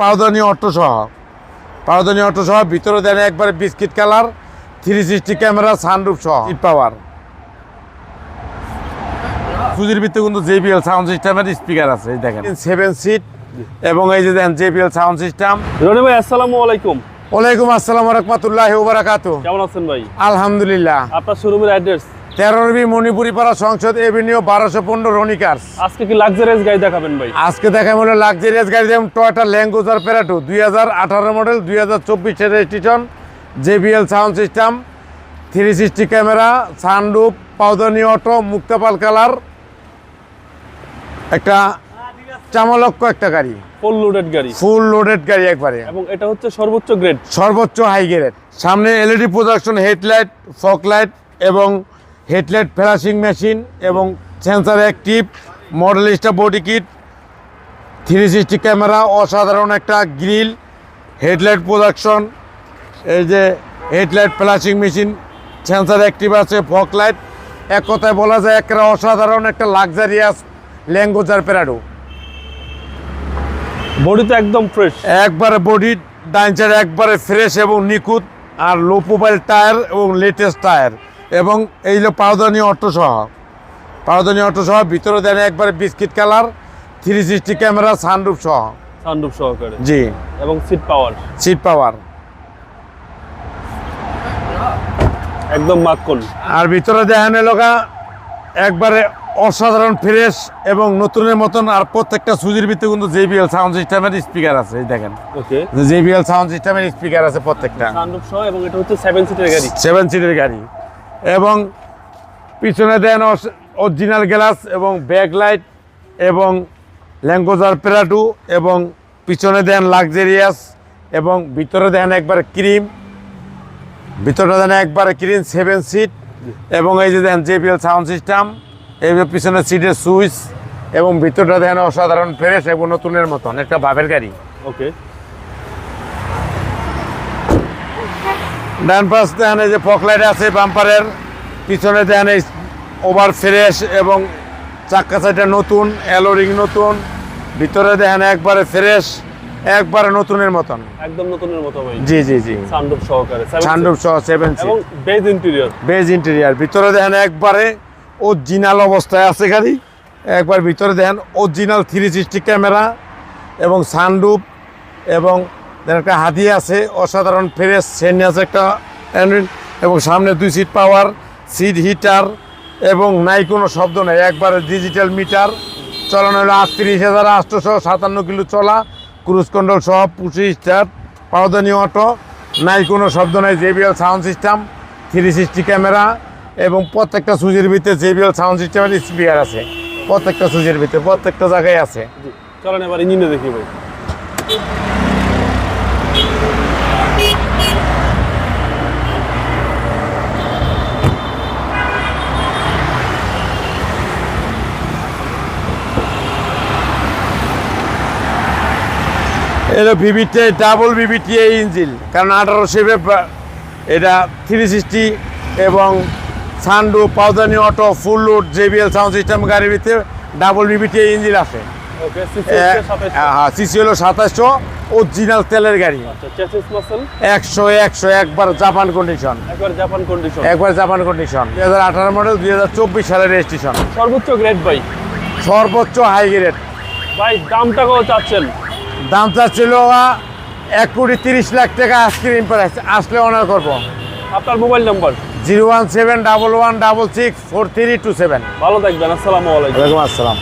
পাউদানি auto সহ পাউদানি auto সহ ভিতরে দেন একবারে biscuit colour three sixty camera sunroof সহ। সিট পাওয়ার সুজির ভিতরে কিন্তু জেবিএল সাউন্ড সিস্টেমের স্পিকার আছে এই দেখেন। সেভেন সিট এবং এই যে দেখেন জেবিএল সাউন্ড সিস্টেম রনি ভাই আসসালামু আলাইকুম। ওয়ালাইকুম আসসালাম রহমতুল্লাহ ওবরাকাতু কেমন আছেন ভাই? আলহামদুলিল্লাহ। আপনার শোরুমের অ্যাড্রেস তেরোর বি মণিপুরি পাড়া সংসদ এভিনিউ বারোশো পনেরো রনিকার্স আজকে কি লাক্সারিয়াস গাড়ি দেখাবেন ভাই? আজকে দেখা হলো লাক্সারিয়াস গাড়ি যেমন টয়টা ল্যাঙ্গুজার প্যারাটু দুই হাজার আঠারো মডেল দুই হাজার চব্বিশের registration JBL sound system three sixty camera sunroof পাউদানি auto মুক্তাপাল কালার একটা চামালক্ষ একটা গাড়ি। ফুল লোডেড গাড়ি। ফুল লোডেড গাড়ি একবারে। এবং এটা হচ্ছে সর্বোচ্চ গ্রেড সর্বোচ্চ হাই গ্রেড সামনে LED production headlight fog light এবং হেডলাইট ফ্ল্যাশিং মেশিন এবং sensor active Modellista body kit three sixty camera অসাধারণ একটা গ্রিল হেডলাইট প্রোডাকশন এই যে headlight flashing machine sensor active আছে ফক লাইট। এক কথায় বলা যায় একটা অসাধারণ একটা লাক্সারিয়াস ল্যাঙ্গুজার প্যারাডো। বডি তো একদম ফ্রেশ একবারে বডি ডাইনচার একবারে ফ্রেশ এবং নিখুঁত আর লো প্রোফাইল টায়ার এবং লেটেস্ট টায়ার এবং এই হলো পাউদানি অটো সহ পাউদানি অটো সহ ভিতরে দেন একবারে biscuit colour three sixty camera sunroof সহ। সানরুফ সহকারে। জি। এবং সিট পাওয়ার সিট পাওয়ার একদম মাখন আর ভিতরে দেখেন এলাকা একবারে অসাধারণ ফ্রেশ এবং নতুনের মতন আর প্রত্যেকটা সুজির ভিতরে কিন্তু জেবিএল সাউন্ড সিস্টেমের স্পিকার আছে দেখেন। ওকে। জেবিএল সাউন্ড সিস্টেমের স্পিকার আছে প্রত্যেকটা। সানরুফ সহ এবং এটা হচ্ছে সেভেন সিটের গাড়ি। সেভেন সিটের গাড়ি। এবং পিছনে দেন অরিজিনাল গ্লাস এবং ব্যাক লাইট এবং ল্যাঙ্গোজার প্যারাটু এবং পিছনে দেন লাক্সারিয়াস এবং ভিতরে দেন একবার ক্রিম ভিতরে দেন একবার ক্রিম সেভেন সিট এবং এই যে দেন জেপিএল সাউন্ড সিস্টেম এই যে পিছনে সিটের সুইচ এবং ভিতরটা দেন অসাধারণ ফ্রেশ এবং নতুনের মতন, একটা বাবের গাড়ি। ওকে ডান পাশ এই যে ফকলাইট আছে বাম্পারের। পিছনে দেন এই ওভার ফ্রেশ এবং চাক্কা সাইডটা নতুন অ্যালোরিং নতুন। ভিতরে দেখেন একবারে ফ্রেশ একবারে নতুনের মতন। একদম নতুনের মতো ভাই। জি জি জি। সানরুফ সহকারে। সানরুফ। সহ সেভেন এবং বেজ ইন্টেরিয়র বেজ ইন্টেরিয়ার ভিতরে দেখেন একবারে অরিজিনাল অবস্থায় আছে গাড়ি। একবার ভিতরে দেখেন অরিজিনাল থ্রি সিক্সটি ক্যামেরা এবং সানরুফ এবং দেখেন একটা হাতি আছে, অসাধারণ ফ্রেশ সেন আছে একটা এবং সামনে দুই সিট পাওয়ার সিট হিটার এবং নাই কোনো শব্দ নেই, একবারে ডিজিটাল মিটার চলানো হলো আটত্রিশ হাজার আটশোশো সাতান্ন কিলো চলা ক্রুজ কন্ট্রোল সহ পুষি স্টার, পাওদানি অটো নাই কোনো শব্দ নাই JBL sound system three sixty camera এবং প্রত্যেকটা সুজির ভিতরে জেবিএল সাউন্ড সিস্টেমের স্পিকার আছে। প্রত্যেকটা সুজির ভিতরে, প্রত্যেকটা জায়গায় আছে। চলেন এবার ইঞ্জিনে দেখি ভাই। এটা ভিভিটি ডাবল ভিভিটি এই ইঞ্জিন। কারণ আঠারো শেপে এটা থ্রি সিক্সটি এবং সানডু পাউদানি auto full load JBL sound system গাড়ির ভিতরে ডাবল ভিভিটি এই ইঞ্জিন আছে। হ্যাঁ সিসি হলো সাতাশশো। অরিজিনাল তেলের গাড়ি। আচ্ছা একশো একশো একবার জাপান কন্ডিশন একবার জাপান কন্ডিশন একবার জাপান কন্ডিশন দুই হাজার আঠারো মডেল দুই হাজার চব্বিশ সালের রেজিস্ট্রেশন সর্বোচ্চ গ্রেড ভাই? সর্বোচ্চ হাই গ্রেড ভাই দামটা কত চাচ্ছেন? দাম ছিল এক কোটি তিরিশ লাখ টাকা আইসক্রিম প্রাইস আসলে অনার করব। আপনার mobile number? Zero one seven double one double six four three two seven. ভালো থাকবেন আসসালামু আলাইকুম। আসসালাম।